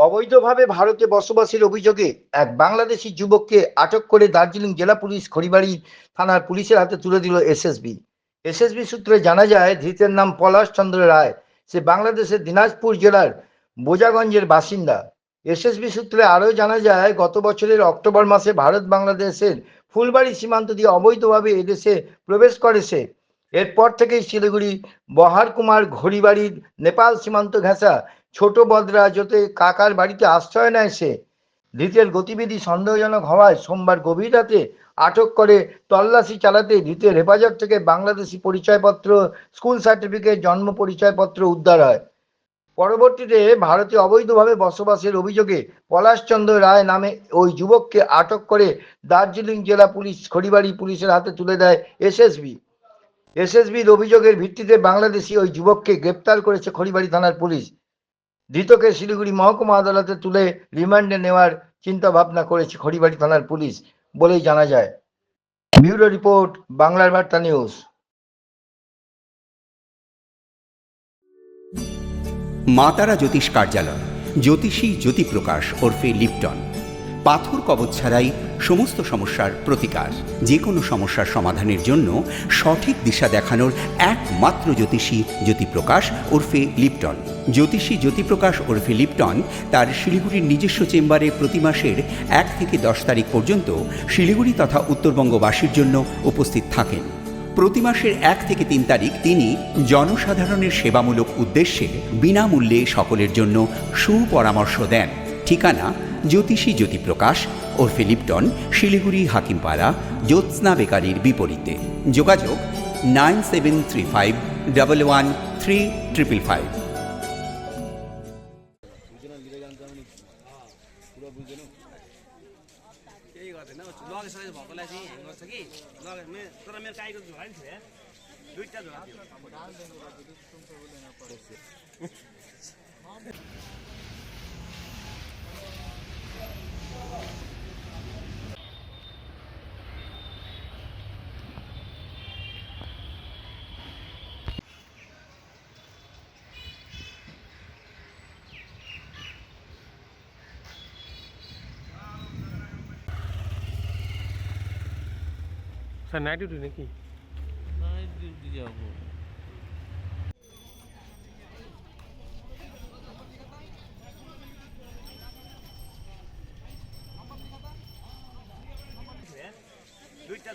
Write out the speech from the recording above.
অবৈধভাবে ভারতে বসবাসের অভিযোগে এক বাংলাদেশি যুবককে আটক করে দার্জিলিং জেলা পুলিশ খড়িবাড়ি থানার পুলিশের হাতে তুলে দিল এসএসবি। এসএসবি সূত্রে জানা যায়, ধৃতের নাম পলাশ চন্দ্র রায়। সে বাংলাদেশের দিনাজপুর জেলার বোজাগঞ্জের বাসিন্দা। এসএসবি সূত্রে আরও জানা যায়, গত বছরের অক্টোবর মাসে ভারত বাংলাদেশের ফুলবাড়ি সীমান্ত দিয়ে অবৈধভাবে এদেশে প্রবেশ করে সে। এরপর থেকেই শিলিগুড়ি বহার কুমার ঘড়িবাড়ির নেপাল সীমান্ত ঘেঁষা ছোট বদরা যোতে কাকার বাড়িতে আশ্রয় নেয় সে। ধৃতের গতিবিধি সন্দেহজনক হওয়ায় সোমবার গভীর রাতে আটক করে তল্লাশি চালাতে ধৃতের হেফাজত থেকে বাংলাদেশি পরিচয়পত্র, স্কুল সার্টিফিকেট, জন্ম পরিচয়পত্র উদ্ধার হয়। পরবর্তীতে ভারতে অবৈধভাবে বসবাসের অভিযোগে পলাশচন্দ্র রায় নামে ওই যুবককে আটক করে দার্জিলিং জেলা পুলিশ, খড়িবাড়ি পুলিশের হাতে তুলে দেয় এসএসবি। এসএসবির অভিযোগের ভিত্তিতে বাংলাদেশি ওই যুবককে গ্রেপ্তার করেছে খড়িবাড়ি থানার পুলিশ। ধৃতকে শিলিগুড়ি মহকুমা আদালতে তুলে রিমান্ডে নেওয়ার চিন্তা ভাবনা করেছে খড়িবাড়ি থানার পুলিশ বলেই জানা যায়। ব্যুরো রিপোর্ট, বাংলার বার্তা নিউজ। মাতারা জ্যোতিষ কার্যালয়, জ্যোতিষী জ্যোতিপ্রকাশ ওরফে লিপটন। পাথর কবচ ছাড়াই সমস্ত সমস্যার প্রতিকার। যে কোনো সমস্যার সমাধানের জন্য সঠিক দিশা দেখানোর একমাত্র জ্যোতিষী জ্যোতিপ্রকাশ ওরফে লিপটন। জ্যোতিষী জ্যোতিপ্রকাশ ওরফে লিপটন তার শিলিগুড়ির নিজস্ব চেম্বারে প্রতি মাসের এক থেকে দশ তারিখ পর্যন্ত শিলিগুড়ি তথা উত্তরবঙ্গবাসীর জন্য উপস্থিত থাকেন। প্রতি মাসের এক থেকে তিন তারিখ তিনি জনসাধারণের সেবামূলক উদ্দেশ্যে বিনামূল্যে সকলের জন্য সুপরামর্শ দেন। ঠিকানা জ্যোতিষী জ্যোতিপ্রকাশ ওরফে লিপটন শিলিগুড়ি হাকিমপাড়া, জ্যোৎস্না বেকারির বিপরীতে। যোগাযোগ nine seven three five double one three triple five. Sir night duty নাকি নাইট ডিউটি যাবো দুইটা